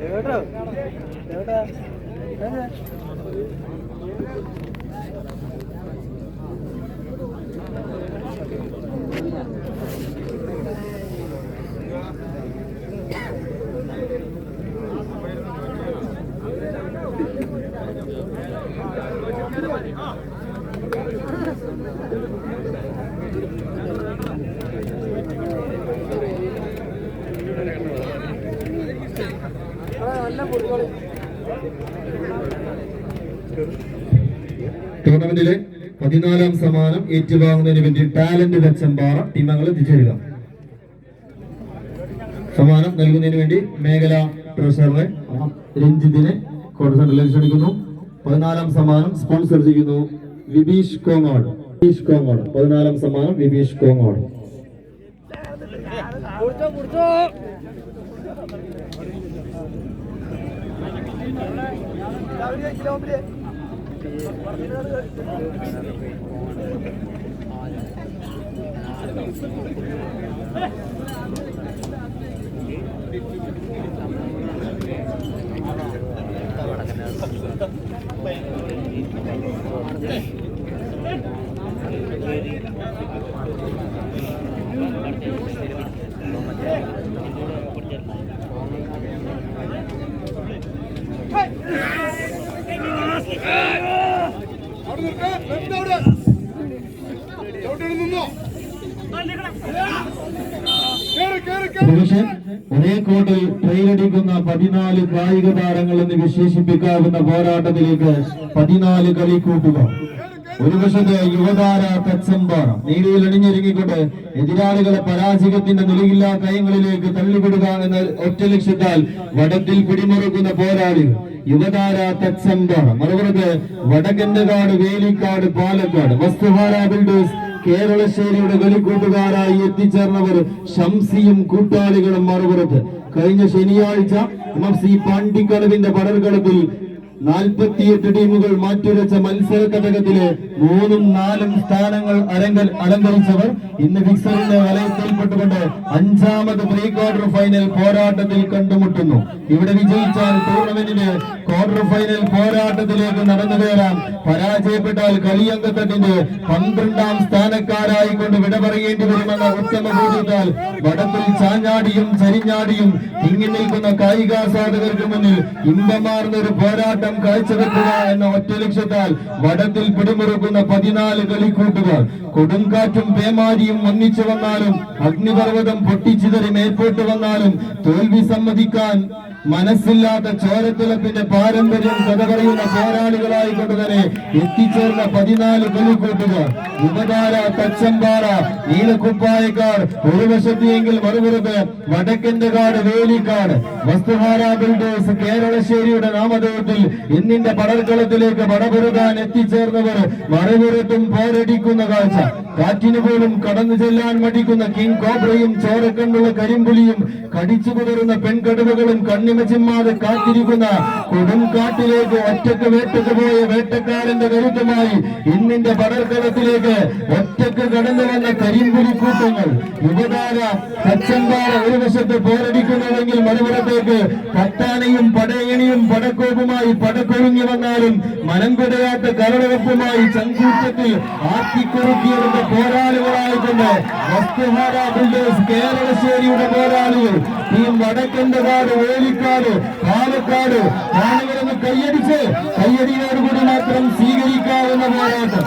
നല്ല ടൂർണമെന്റിലെ പതിനാലാം സമ്മാനം ഏറ്റുവാങ്ങുന്നതിന് വേണ്ടി ടാലന്റ് വെച്ചമ്പാറ ടീമങ്ങൾ എത്തിച്ചേരുക. സമ്മാനം നൽകുന്നതിന് വേണ്ടി മേഖല ട്രഷററെ രഞ്ജിത്തിനെ സെന്ററിലേക്ക് ക്ഷണിക്കുന്നു. പതിനാലാം സമ്മാനം സ്പോൺസർ ചെയ്യുന്നു വിബീഷ് കോങ്ങോട്. വിബീഷ് കോങ്ങോട്. പതിനാലാം സമ്മാനം വിബീഷ് കോങ്ങോട്. കുടിച്ചോ കുടിച്ചോ ഒരുപക്ഷെ ഒരേ കോട്ടിൽ ട്രെയിലടിക്കുന്ന പതിനാല് കായിക താരങ്ങൾ എന്ന് വിശേഷിപ്പിക്കാവുന്ന പോരാട്ടത്തിലേക്ക് പതിനാല് കളി കൂട്ടുക ഒരു വശത്ത് യുവതാര തച്ചമ്പാറ നീതിയിൽ അണിഞ്ഞൊരുങ്ങിക്കൊണ്ട് എതിരാളികളെ പരാജയത്തിന്റെ നിലയില്ലാ കയങ്ങളിലേക്ക് തള്ളിവിടുക എന്ന ഒറ്റ ലക്ഷ്യത്താൽ വടത്തിൽ പിടിമുറുക്കുന്ന പോരാളികൾ യുവതാര തച്ചമ്പാറ മറുപുറത്ത് വടക്കൻകാട് വേലിക്കാട് പാലക്കാട്. വസ്തുഹാര ബിൽഡേഴ്സ് കേരളശ്ശേരിയുടെ കളിക്കൂട്ടുകാരായി എത്തിച്ചേർന്നവർ ഷംസിയും കൂട്ടാളികളും മറുപുറത്ത്. കഴിഞ്ഞ ശനിയാഴ്ച എം എഫ് സി പാണ്ടിക്കടവിന്റെ പടർകളത്തിൽ നാൽപ്പത്തിയെട്ട് ടീമുകൾ മാറ്റുരച്ച മത്സര ഘടകത്തിലെ മൂന്നും നാലും സ്ഥാനങ്ങൾ അരങ്കൽ അലങ്കരിച്ചവർ ഇന്ന് ഫിക്സറിന്റെ വലയത്തിൽപ്പെട്ടുകൊണ്ട് അഞ്ചാമത് പ്രീ ക്വാർട്ടർ ഫൈനൽ പോരാട്ടത്തിൽ കണ്ടുമുട്ടുന്നു. ഇവിടെ വിജയിച്ചാൽ ടൂർണമെന്റിന് ക്വാർട്ടർ ഫൈനൽ പോരാട്ടത്തിലേക്ക് നടന്നു കയറാം. പരാജയപ്പെട്ടാൽ കളിയംഗത്തട്ടിന്റെ പന്ത്രണ്ടാം സ്ഥാനക്കാരായി കൊണ്ട് വിട പറയേണ്ടി വരുമെന്ന ഉത്തമ ബോധ്യത്താൽ വടത്തിൽ ചാഞ്ഞാടിയും ചരിഞ്ഞാടിയും തിങ്ങി നിൽക്കുന്ന കായികാസാധകർക്ക് മുന്നിൽ ഇമ്പമാർന്നൊരു പോരാട്ടം കാഴ്ചവെക്കുക എന്ന ഒറ്റ ലക്ഷ്യത്താൽ വടത്തിൽ പിടിമുറുക്കുന്ന പതിനാല് കളിക്കൂട്ടുകൾ. കൊടുങ്കാറ്റും പേമാരിയും ഒന്നിച്ചു വന്നാലും അഗ്നിപർവതം പൊട്ടിച്ചിതറി മേൽപോട്ട് വന്നാലും തോൽവി സമ്മതിക്കാൻ മനസ്സില്ലാത്ത ചോരത്തിളപ്പിന്റെ പാരമ്പര്യം കഥ പറയുന്ന പോരാളികളായിക്കൊണ്ട് തന്നെ എത്തിച്ചേർന്ന പതിനാല് കളിക്കൂട്ടുകാർ ഉപതാര തച്ചമ്പാറ നീലക്കുപ്പായക്കാർ ഒരു വശത്തെങ്കിൽ മറുപുറത്ത് വടക്കന്റെ കാട് വേലിക്കാട്. വസ്തുഹാര ബിൽഡേഴ്സ് കേരളശ്ശേരിയുടെ നാമധേയത്തിൽ ഇന്നിന്റെ പടർക്കളത്തിലേക്ക് പടപുരുതാൻ എത്തിച്ചേർന്നവർ മറുപുറത്തും പോരടിക്കുന്ന കാഴ്ച. കാറ്റിന് പോലും കടന്നു ചെല്ലാൻ മടിക്കുന്ന കിങ് കോബ്രയും ചോരക്കണ്ണുള്ള കരിമ്പുലിയും കടിച്ചു കുതിർന്ന പെൺകടുവകളും കണ്ണിമച്ചിമ്മാതെ കാത്തിരിക്കുന്ന കൊടും കാട്ടിലേക്ക് ഒറ്റയ്ക്ക് വേട്ടക്ക് പോയ വേട്ടക്കാരന്റെ കരുത്തമായി ഇന്നിന്റെ പടർക്കടത്തിലേക്ക് ഒറ്റയ്ക്ക് കടന്നു വന്ന കരിമ്പുലി കൂട്ടങ്ങൾ. യുവതാര കച്ചമ്പാറ ഒരു വശത്ത് പോരടിക്കുന്നുവെങ്കിൽ മറുപുറത്തേക്ക് പട്ടാനയും പടയണിയും പടക്കോപ്പുമായി പടക്കൊഴിഞ്ഞു വന്നാലും മനം കുടയാത്ത കരടവപ്പുമായി ചങ്കൂറ്റത്തിൽ ആക്കിക്കുറുക്കിയെടുത്ത പോരാളികളായിക്കൊണ്ട് വസ്തുഹാര ബിൽഡേഴ്സ് കേരളശ്ശേരിയുടെ പോരാളികൾ. ടീം വടക്കന്റെ കാട് വേലിക്കാട് പാലക്കാട് കാണികളെന്ന് കയ്യടിച്ച് കയ്യടിയോടുകൂടി മാത്രം സ്വീകരിക്കാവുന്ന പോരാട്ടം.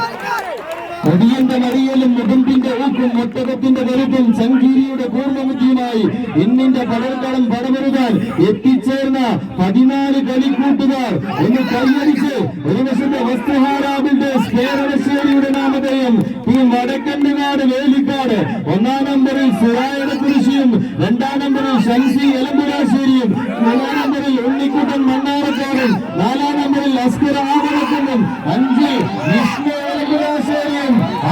കൊടിയന്റെ മറിയലും മുകുന്തിന്റെ ഊക്കും ഒട്ടകത്തിന്റെ കരുത്തും സംഗീരിയുടെ പൂർണബുദ്ധിയുമായി ഇന്നിന്റെ പടർക്കളം പടമരുതാൻ എത്തിച്ചേർന്ന പതിനാല് കളിക്കൂട്ടുകാർ ഒന്ന് കൈയടിച്ച് ഒരു വശത്തെ വസ്തുഹാരാബിന്റെ കേരളശ്ശേരിയുടെ നാമധേയം ടീം വടക്കണ്ടുകാട് വേലിക്കാട്. ഒന്നാം നമ്പറിൽ സുറായുടെ കുരിശിയും രണ്ടാം നമ്പറിൽ ഷംസി എലമ്പുരാശ്ശേരിയും മൂന്നാം നമ്പറിൽ ഉണ്ണിക്കുട്ടൻ മണ്ണാറക്കാടും നാലാം നമ്പറിൽ അസ്കർ ആവണക്കുന്നും അഞ്ച് വിഷ്ണു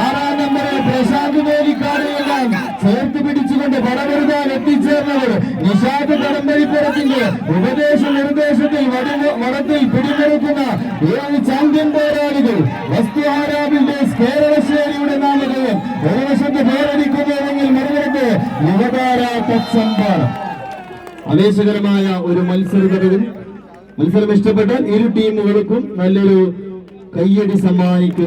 ആറാം നമ്പറിൽ പ്രശാന്ത് വേലിക്കാടുമെല്ലാം ചേർത്ത് പിടിച്ചുകൊണ്ട് പടവരുതാൻ എത്തിച്ചേർന്നവർ നിഷാദ് കടമ്പരിപ്പുറത്തിന്റെ ഉപദേശ നിർദ്ദേശത്തിൽ വടി- വടത്തിൽ പിടിമുറുക്കുന്ന ഏഴ് ചാമ്പ്യൻ ആവേശകരമായ ഒരു മത്സരത്തിൽ മത്സരം ഇഷ്ടപ്പെട്ട ഇരു ടീമുകൾക്കും നല്ലൊരു കയ്യടി സമ്മാനിക്കും